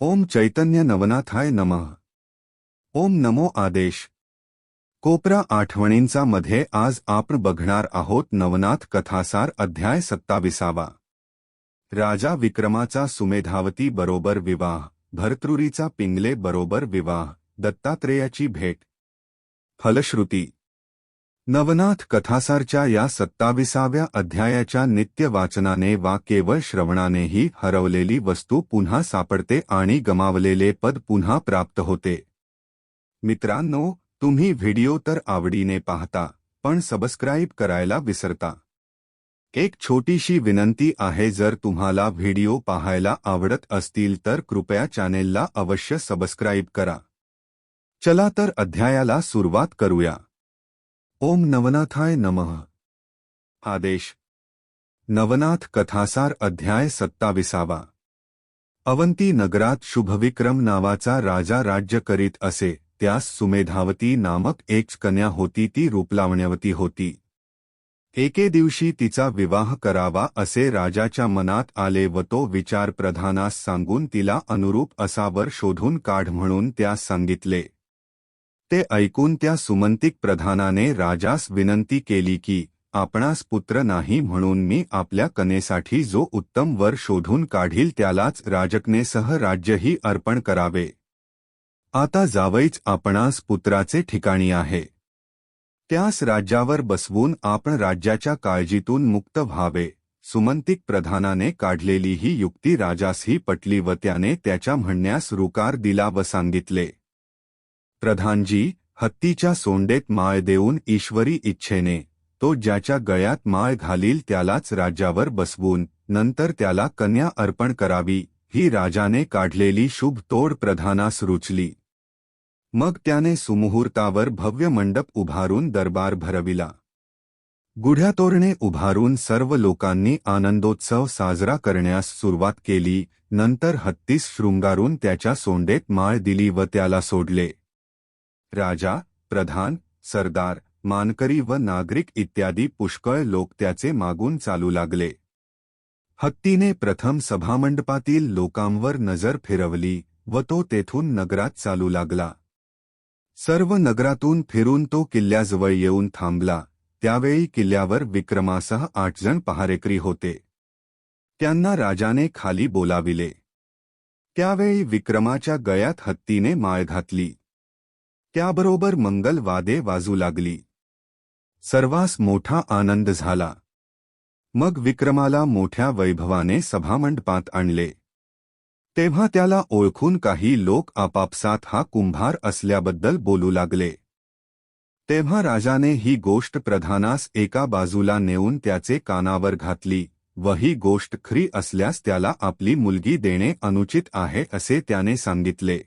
ओम चैतन्य नवनाथाय नमः. ओम नमो आदेश. कोपरा आठवणींचा मध्ये आज आपण बघणार आहोत नवनाथ कथासार अध्याय सत्ताविसावा. राजा विक्रमाचा सुमेधावती बरोबर विवाह भरतृरीचा पिंगले बरोबर विवाह दत्तात्रेयाची भेट. फलश्रुती. नवनाथ कथासारच्या या सत्ताविसाव्या अध्यायाच्या नित्य वाचनाने वा केवळ श्रवणानेही हरवलेली वस्तू पुन्हा सापडते आणि गमावलेले पद पुन्हा प्राप्त होते. मित्रांनो, तुम्ही व्हिडिओ तर आवडीने पाहता, पण सबस्क्राईब करायला विसरता. एक छोटीशी विनंती आहे, जर तुम्हाला व्हिडिओ पाहायला आवडत असतील तर कृपया चॅनेलला अवश्य सबस्क्राईब करा. चला तर अध्यायाला सुरुवात करूया. ओम नवनाथाय नमः। आदेश। नवनाथ कथासार अध्याय सत्ताविसावा। अवंती नगरात शुभविक्रम नावाचा राजा राज्य करीत असे त्यास सुमेधावती नामक एक कन्या होती ती रूपलावण्यवती होती. एके दिवशी तिचा विवाह करावा असे राजाच्या मनात आले व तो विचार प्रधानास सांगून तिला अनुरूप असा वर शोधून काढ म्हणून त्यास सांगितले. ते ऐकून त्या सुमंतिक प्रधानाने राजास विनंती केली की आपणास पुत्र नाही म्हणून मी आपल्या कनेसाठी जो उत्तम वर शोधून काढील त्यालाच राजकनेसह राज्यही अर्पण करावे. आता जावईच आपणास पुत्राचे ठिकाणी आहे. त्यास राज्यावर बसवून आपण राज्याच्या काळजीतून मुक्त व्हावे. सुमंतिक प्रधानाने काढलेली ही युक्ती राजासही पटली व त्याने त्याच्या म्हणण्यास रुकार दिला व सांगितले प्रधानजी हत्तीच्या सोंडेत माळ देऊन ईश्वरी इच्छेने तो ज्याच्या गळ्यात माळ घालील त्यालाच राज्यावर बसवून नंतर त्याला कन्या अर्पण करावी ही राजाने काढलेली शुभ तोड प्रधानास रुचली. मग त्याने सुमुहूर्तावर भव्य मंडप उभारून दरबार भरविला. गुढ्यातोरणे उभारून सर्व लोकांनी आनंदोत्सव साजरा करण्यास सुरुवात केली नंतर हत्तीस शृंगारून त्याच्या सोंडेत माळ दिली व त्याला सोडले. राजा प्रधान सरदार मानकरी व नागरिक इत्यादी पुष्कळ लोक त्याचे मागून चालू लागले. हत्तीने प्रथम सभामंडपातील लोकांवर नजर फिरवली व तो तेथून नगरात चालू लागला. सर्व नगरातून फिरून तो किल्ल्याजवळ येऊन थांबला. त्यावेळी किल्ल्यावर विक्रमासह आठ जण पहारेकरी होते. त्यांना राजाने खाली बोलाविले. त्यावेळी विक्रमाच्या गळ्यात हत्तीने माळ घातली. त्याबरोबर मंगल वादे वाजू लागली. सर्वास मोठा आनंद झाला. मग विक्रमाला मोठ्या वैभवाने सभामंडपात आणले. तेव्हा त्याला ओळखून काही लोक आपापसात हा कुंभार असल्याबद्दल बोलू लागले. तेव्हा राजाने ही गोष्ट प्रधानास एका बाजूला नेऊन त्याचे कानावर घातली. व ही गोष्ट खरी असल्यास त्याला आपली मुलगी देणे अनुचित आहे असे त्याने सांगितले.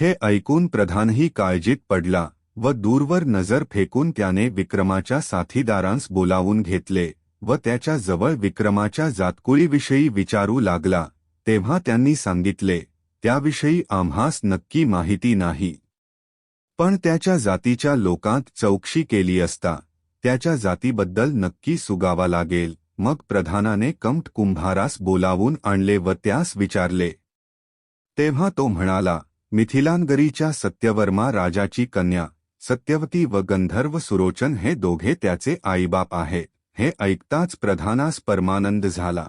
हे ऐकून प्रधानही काळजीत पडला व दूरवर नजर फेकून त्याने विक्रमाच्या साथीदारांस बोलावून घेतले व त्याच्याजवळ विक्रमाच्या जातकुळीविषयी विचारू लागला. तेव्हा त्यांनी सांगितले त्याविषयी आम्हास नक्की माहिती नाही. पण त्याच्या जातीच्या लोकांत चौकशी केली असता त्याच्या जातीबद्दल नक्की सुगावा लागेल. मग प्रधानाने कमट कुंभारास बोलावून आणले व त्यास विचारले. तेव्हा तो म्हणाला मिथिलानगरीच्या सत्यवर्मा राजाची कन्या सत्यवती व गंधर्व सुरोचन हे दोघे त्याचे आईबाप आहेत हे ऐकताच प्रधानास परमानंद झाला.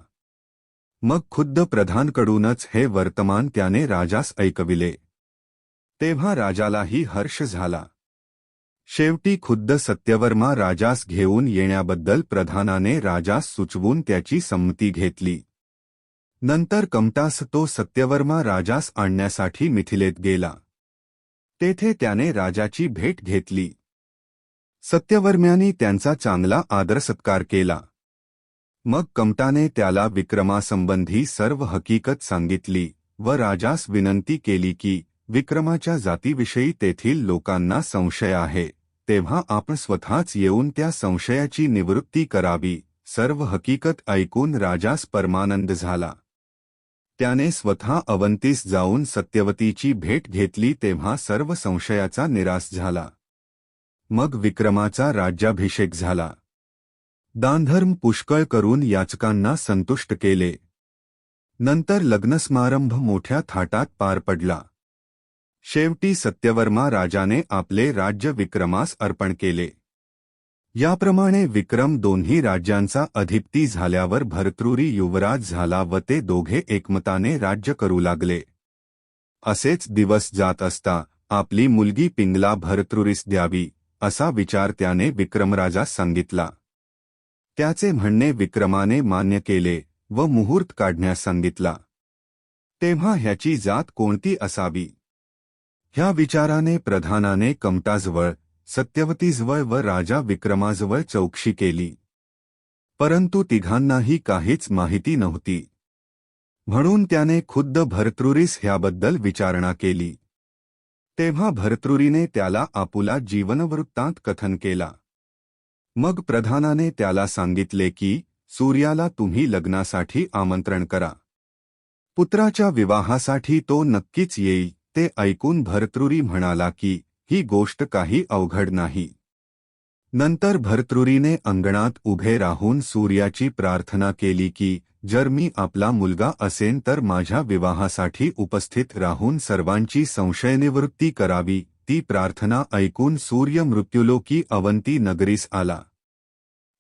मग खुद्द प्रधानकडूनच हे वर्तमान त्याने राजास ऐकविले. तेव्हा राजालाही हर्ष झाला. शेवटी खुद्द सत्यवर्मा राजास घेऊन येण्याबद्दल प्रधानाने राजास सुचवून त्याची संमती घेतली. नंतर कमटास तो सत्यवर्मा राजास आणण्यासाठी मिथिलेत गेला. तेथे त्याने राजाची भेट घेतली. सत्यवर्म्यानी त्यांचा चांगला आदरसत्कार केला. मग कमटाने त्याला विक्रमासंबंधी सर्व हकीकत सांगितली व राजास विनंती केली की विक्रमाच्या जातीविषयी तेथील लोकांना संशय आहे. तेव्हा आपण स्वतःच येऊन त्या संशयाची निवृत्ती करावी. सर्व हकीकत ऐकून राजास परमानंद झाला. त्याने स्वतः अवंतीस जाऊन सत्यवतीची भेट घेतली तेव्हा सर्व संशयाचा निराश झाला. मग विक्रमाचा राज्याभिषेक झाला. दानधर्म पुष्कळ करून याचकांना संतुष्ट केले. नंतर लग्नसमारंभ मोठ्या थाटात पार पडला. शेवटी सत्यवर्मा राजाने आपले राज्य विक्रमास अर्पण केले. याप्रमाणे विक्रम दोन्ही राज्यांचा अधिपती झाल्यावर भरतृरी युवराज झाला व ते दोघे एकमताने राज्य करू लागले. असेच दिवस जात असता आपली मुलगी पिंगला भरतृरीस द्यावी असा विचार त्याने विक्रमराजास सांगितला. त्याचे म्हणणे विक्रमाने मान्य केले व मुहूर्त काढण्यास सांगितला. तेव्हा ह्याची जात कोणती असावी? ह्या विचाराने प्रधानाने कमटाजवळ सत्यवतीजवळ व राजा विक्रमाजवळ चौकशी केली. परंतु तिघांनाही काहीच माहिती नव्हती. म्हणून त्याने खुद्द भरतृरीस ह्याबद्दल विचारणा केली. तेव्हा भरतृरीने त्याला आपुला जीवनवृत्तांत कथन केला. मग प्रधानाने त्याला सांगितले की सूर्याला तुम्ही लग्नासाठी आमंत्रण करा. पुत्राच्या विवाहासाठी तो नक्कीच येईल ते ऐकून भरतृरी म्हणाला की ही गोष्ट काही अवघड नाही. नंतर भरतृरीने अंगणात उभे राहून सूर्याची प्रार्थना केली की जर मी आपला मुलगा असेन तर माझ्या विवाहासाठी उपस्थित राहून सर्वांची संशयनिवृत्ती करावी ती प्रार्थना ऐकून सूर्य मृत्युलोकी अवंती नगरीस आला.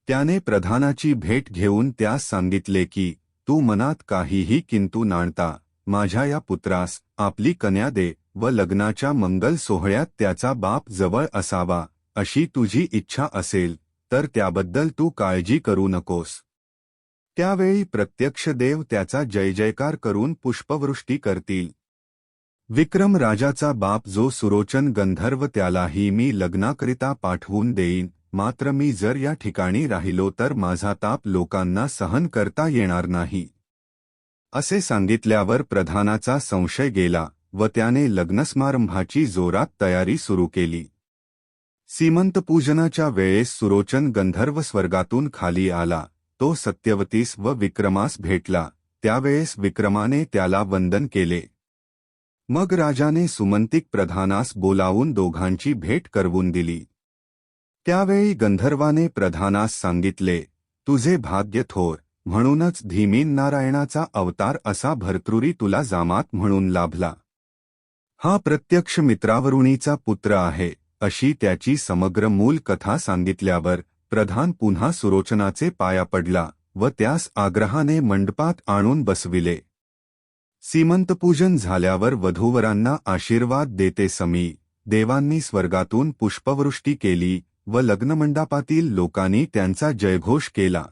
त्याने प्रधानाची भेट घेऊन त्यास सांगितले की तू मनात काहीही किंतु नाणता माझ्या या पुत्रास आपली कन्या दे व लग्नाच्या मंगल सोहळ्यात त्याचा बाप जवळ असावा अशी तुझी इच्छा असेल तर त्याबद्दल तू काळजी करू नकोस. त्यावेळी प्रत्यक्ष देव त्याचा जय जयकार करून पुष्पवृष्टी करतील. विक्रम राजाचा बाप जो सुरोचन गंधर्व त्यालाही मी लग्नाकरिता पाठवून देईन मात्र मी जर या ठिकाणी राहिलो तर माझा ताप लोकांना सहन करता येणार नाही. असे सांगितल्यावर प्रधानाचा संशय गेला. व त्याने लग्नसमारंभाची जोरात तयारी सुरू केली. सीमंतपूजनाच्या वेळेस सुरोचन गंधर्व स्वर्गातून खाली आला. तो सत्यवतीस व विक्रमास भेटला. त्यावेळेस विक्रमाने त्याला वंदन केले. मग राजाने सुमंतिक प्रधानास बोलावून दोघांची भेट करवून दिली. त्यावेळी गंधर्वाने प्रधानास सांगितले तुझे भाग्य थोर म्हणूनच धीमीन नारायणाचा अवतार असा भरतृरी तुला जामात म्हणून लाभला. हा प्रत्यक्ष मित्रावरुणीचा पुत्र आहे अशी त्याची समग्र मूल कथा सांगितल्यावर प्रधान पुन्हा सुरोचनाचे पाया पडला व त्यास आग्रहाने मंडपात आणून बसविले. सीमंतपूजन झाल्यावर वधूवरांना आशीर्वाद देते समी देवांनी स्वर्गातून पुष्पवृष्टी केली व लग्नमंडपातील लोकांनी त्यांचा जयघोष केला.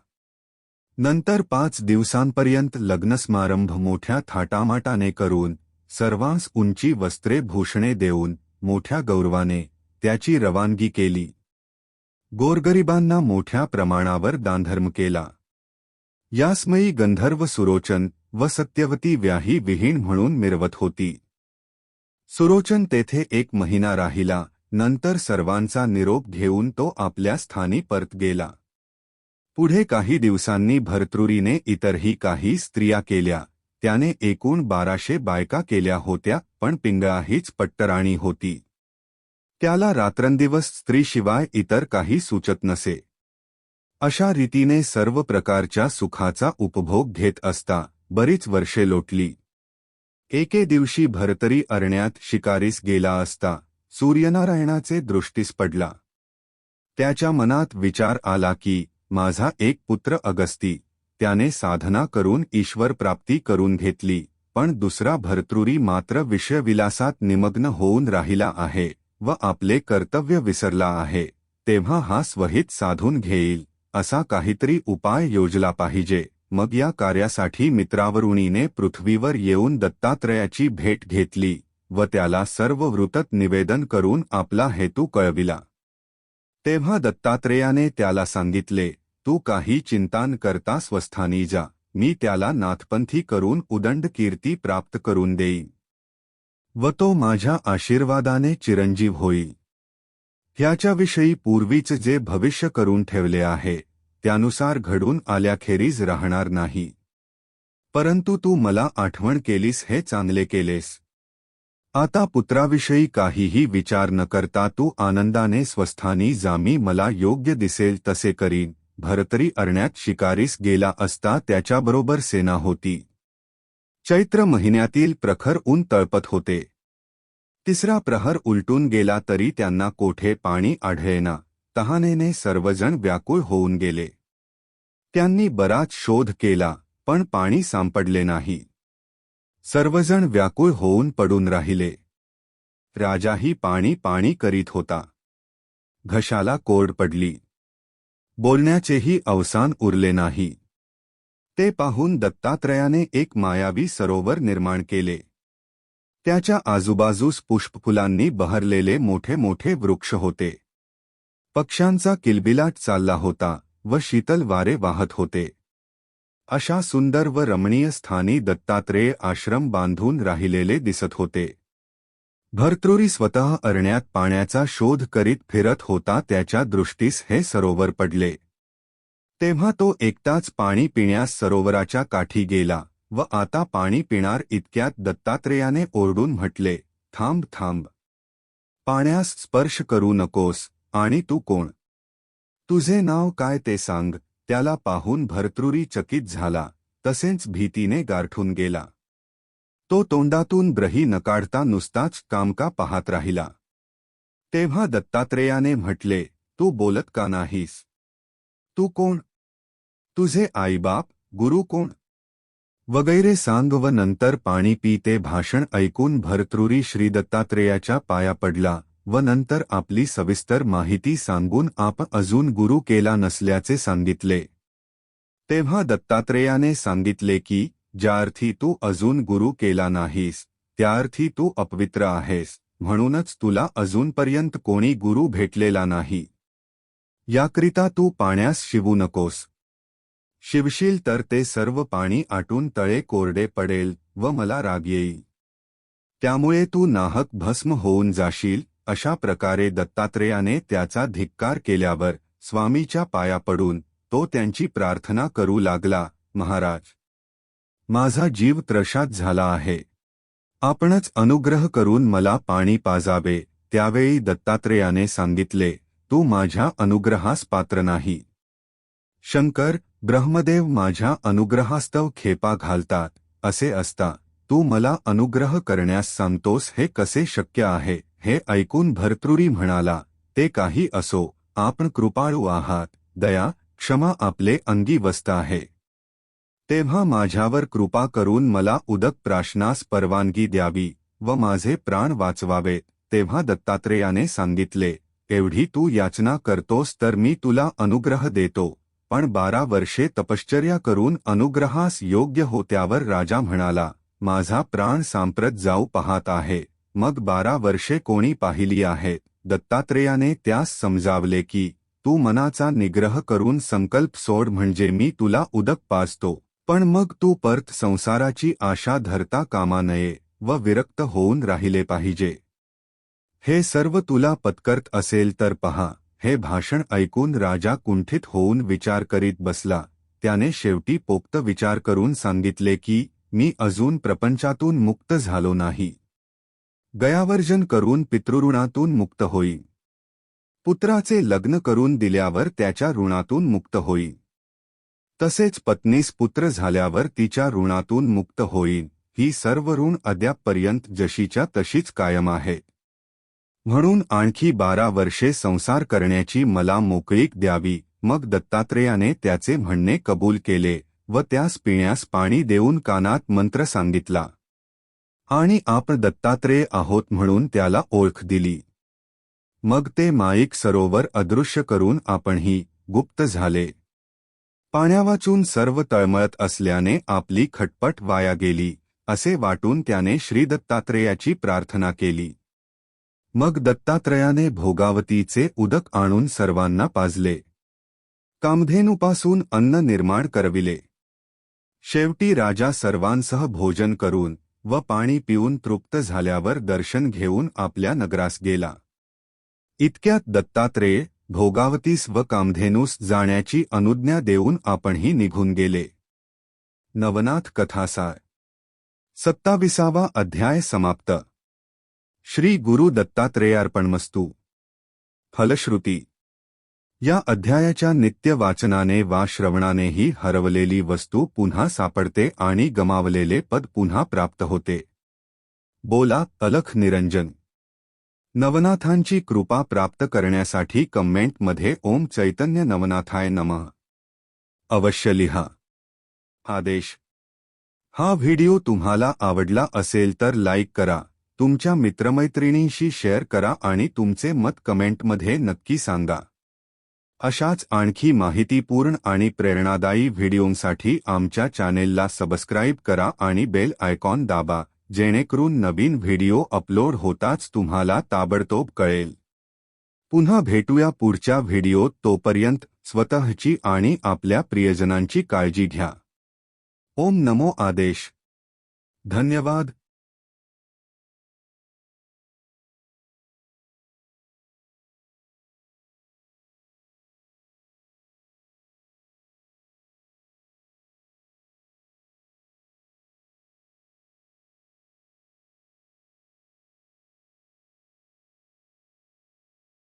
नंतर पाच दिवसांपर्यंत लग्नसमारंभ मोठ्या थाटामाटाने करून सर्वांस उंची वस्त्रे भूषणे देऊन मोठ्या गौरवाने त्याची रवानगी केली. गोरगरिबांना मोठ्या प्रमाणावर दानधर्म केला. यास्मयी गंधर्व सुरोचन व सत्यवती व्याही विहीण म्हणून मिरवत होती. सुरोचन तेथे एक महिना राहिला नंतर सर्वांचा निरोप घेऊन तो आपल्या स्थानी परत गेला. पुढे काही दिवसांनी भरतृरीने इतरही काही स्त्रिया केल्या. त्याने एकूण बाराशे बायका केल्या होत्या पण पिंगळा हीच पट्टराणी होती. त्याला रात्रंदिवस स्त्रीशिवाय इतर काही सुचत नसे. अशा रीतीने सर्व प्रकारच्या सुखाचा उपभोग घेत असता बरीच वर्षे लोटली. एके दिवशी भरतरी अरण्यात शिकारीस गेला असता सूर्यनारायणाचे दृष्टीस पडला. त्याच्या मनात विचार आला की माझा एक पुत्र अगस्ती त्याने साधना करून ईश्वर प्राप्ती करून घेतली पण दुसरा भरतृरी मात्र विषयविलासात निमग्न होऊन राहिला आहे व आपले कर्तव्य विसरला आहे तेव्हा हा स्वहित साधून घेईल असा काहीतरी उपाय योजला पाहिजे. मग या कार्यासाठी मित्रावरुणीने पृथ्वीवर येऊन दत्तात्रयाची भेट घेतली व त्याला सर्व वृतत निवेदन करून आपला हेतू कळविला. तेव्हा दत्तात्रेयाने त्याला सांगितले तू काही चिंतान करता स्वस्थानी जा मी त्याला नाथपंथी करून उदंड कीर्ती प्राप्त करून देईन. व तो माझ्या आशीर्वादाने चिरंजीव होई ह्याच्याविषयी पूर्वीच जे भविष्य करून ठेवले आहे त्यानुसार घडून आल्याखेरीज राहणार नाही. परंतु तू मला आठवण केलीस हे चांगले केलेस. आता पुत्राविषयी काहीही विचार न करता तू आनंदाने स्वस्थानी जामी मला योग्य दिसेल तसे करीन. भरतरी अरण्यात शिकारीस गेला असता त्याच्याबरोबर सेना होती. चैत्र महिन्यातील प्रखर ऊन तळपत होते. तिसरा प्रहर उलटून गेला तरी त्यांना कोठे पाणी आढळेना तहानेने सर्वजण व्याकुळ होऊन गेले. त्यांनी बराच शोध केला पण पाणी सापडले नाही. सर्वजण व्याकुळ होऊन पडून राहिले. राजाही पाणी पाणी करीत होता. घशाला कोरड पडली. बोलण्याचेही अवसान उरले नाही. ते पाहून दत्तात्रयाने एक मायावी सरोवर निर्माण केले. त्याच्या आजूबाजूस पुष्पफुलांनी बहरलेले मोठे मोठे वृक्ष होते. पक्ष्यांचा किलबिलाट चालला होता व शीतल वारे वाहत होते. अशा सुंदर व रमणीय स्थानी दत्तात्रेय आश्रम बांधून राहिलेले दिसत होते. भरतृरी स्वतः अरण्यात पाण्याचा शोध करीत फिरत होता त्याच्या दृष्टीस हे सरोवर पडले. तेव्हा तो एकटाच पाणी पिण्यास सरोवराच्या काठी गेला व आता पाणी पिणार इतक्यात दत्तात्रेयाने ओरडून म्हटले थांब थांब. पाण्यास स्पर्श करू नकोस. आणि तू कोण? तुझे नाव काय ते सांग. त्याला पाहून भरतृरी चकित झाला. तसेच भीतीने गारठून गेला. तो तोंडातून ब्रही नकाढता नुसताच कामका पाहत राहिला. तेव्हा दत्तात्रेयाने म्हटले तू बोलत का नाहीस? तू कोण? तुझे आईबाप गुरु कोण? वगैरे सांग व नंतर पाणी पी ते भाषण ऐकून भरतृरी श्री दत्तात्रेयाच्या पाया पडला व नंतर आपली सविस्तर माहिती सांगून आप अजून गुरु केला नसल्याचे सांगितले. तेव्हा दत्तात्रेयाने सांगितले की ज्याअर्थी तू अजून गुरु केला नाहीस त्याअर्थी तू अपवित्र आहेस म्हणूनच तुला अजूनपर्यंत कोणी गुरु भेटलेला नाही. याकरिता तू पाण्यास शिवू नकोस. शिवशील तर ते सर्व पाणी आटून तळे कोरडे पडेल व मला राग येईल. त्यामुळे तू नाहक भस्म होऊन जाशील अशा प्रकारे दत्तात्रेयाने त्याचा धिक्कार केल्यावर स्वामीच्या पाया पडून तो त्यांची प्रार्थना करू लागला महाराज माझा जीव त्रशात झाला आहे. आपणच अनुग्रह करून मला पाणी पाजावे त्यावेळी दत्तात्रेयाने सांगितले तू माझ्या अनुग्रहास पात्र नाही. शंकर ब्रह्मदेव माझ्या अनुग्रहास्तव खेपा घालतात असे असता तू मला अनुग्रह करण्यास सांगतोस हे कसे शक्य आहे हे ऐकून भरतृरी म्हणाला ते काही असो आपण कृपाळू आहात दया क्षमा आपले अंगी वस्त आहे. तेव्हा माझ्यावर कृपा करून मला उदक प्राशनास परवानगी द्यावी व माझे प्राण वाचवावे तेव्हा दत्तात्रेयाने सांगितले एवढी तू याचना करतोस तर मी तुला अनुग्रह देतो. पण बारा वर्षे तपश्चर्या करून अनुग्रहास योग्य होत्यावर राजा म्हणाला माझा प्राण सांप्रत जाऊ पाहत आहे. मग बारा वर्षे कोणी पाहिली आहे? दत्तात्रेयाने त्यास समजावले की तू मनाचा निग्रह करून संकल्प सोड म्हणजे मी तुला उदक पाजतो. पण मग तू परत संसाराची आशा धरता कामा नये व विरक्त होऊन राहिले पाहिजे. हे सर्व तुला पत्कर्त असेल तर पहा हे भाषण ऐकून राजा कुंठित होऊन विचार करीत बसला. त्याने शेवटी पोक्त विचार करून सांगितले की मी अजून प्रपंचातून मुक्त झालो नाही. गयावर्जन करून पितृऋणातून मुक्त होई. पुत्राचे लग्न करून दिल्यावर त्याच्या ऋणातून मुक्त होई. तसेच पत्नीस पुत्र झाल्यावर तिच्या ऋणातून मुक्त होईन ही सर्व ऋण अद्यापपर्यंत जशीच्या तशीच कायम आहे. म्हणून आणखी बारा वर्षे संसार करण्याची मला मोकळीक द्यावी. मग दत्तात्रेयाने त्याचे म्हणणे कबूल केले व त्यास पिण्यास पाणी देऊन कानात मंत्र सांगितला. आणि आपण दत्तात्रेय आहोत म्हणून त्याला ओळख दिली. मग ते माईक सरोवर अदृश्य करून आपणही गुप्त झाले. पाण्यावाचून सर्व तळमळत असल्याने आपली खटपट वाया गेली असे वाटून त्याने श्री दत्तात्रेयाची प्रार्थना केली. मग दत्तात्रयाने भोगावतीचे उदक आणून सर्वांना पाजले. कामधेनूपासून अन्न निर्माण करविले. शेवटी राजा सर्वांसह भोजन करून व पाणी पिऊन तृप्त झाल्यावर दर्शन घेऊन आपल्या नगरास गेला. इतक्यात दत्तात्रेय भोगावतीस व कामधेनूस जाण्याची अनुज्ञा देऊन आपणही निघून गेले. नवनाथ कथासार. सत्ताविसावा अध्याय समाप्त. श्री गुरु दत्तात्रेयार्पणमस्तू. फलश्रुती. या अध्यायाच्या नित्य वाचनाने वा श्रवणानेही हरवलेली वस्तू पुन्हा सापडते आणि गमावलेले पद पुन्हा प्राप्त होते. बोला अलख निरंजन. नवनाथांची कृपा प्राप्त करण्यासाठी कमेंटमध्ये ओम चैतन्य नवनाथाय नम. अवश्य लिहा. आदेश. हा व्हिडिओ तुम्हाला आवडला असेल तर लाईक करा. तुमच्या मित्रमैत्रिणींशी शेअर करा आणि तुमचे मत कमेंटमध्ये नक्की सांगा. अशाच आणखी माहितीपूर्ण आणि प्रेरणादायी व्हिडिओंसाठी आमच्या चॅनेलला सबस्क्राईब करा आणि बेल आयकॉन दाबा. जेणेकरून नवीन व्हिडिओ अपलोड होताच तुम्हाला ताबडतोब कळेल. पुन्हा भेटूया पुढच्या व्हिडिओत तोपर्यंत स्वतःची आणि आपल्या प्रियजनांची काळजी घ्या. ओम नमो आदेश. धन्यवाद.